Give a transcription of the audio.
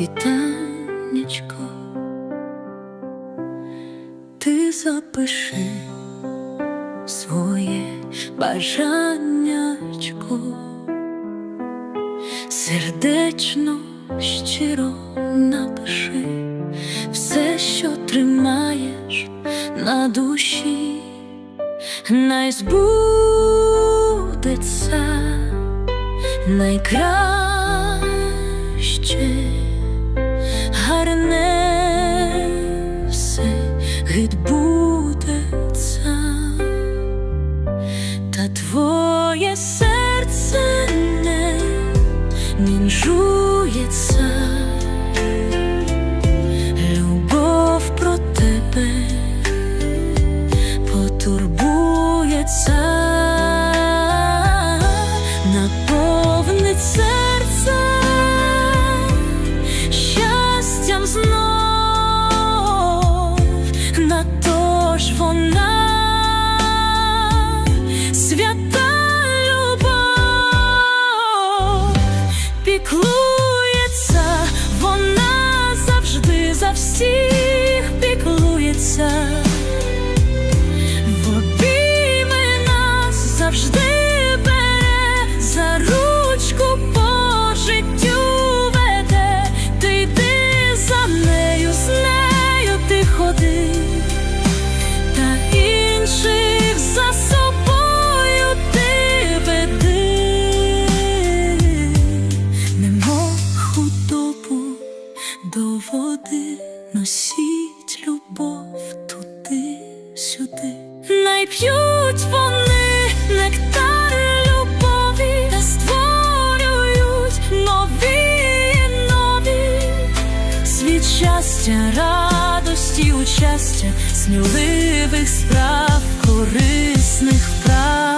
вітанечко, ти запиши своє бажаннячко, сердечно щиро напиши все, що тримаєш на душі, най збудеться найкраще. Відбудеться, та твоє серце не мінжується, піклується, вона завжди за всіх піклується. В обійми нас завжди води носіть любов туди сюди. Найп'ють вони нектар любові та створюють нові, нові світ щастя, радості, участя, сміливих справ, корисних вправ.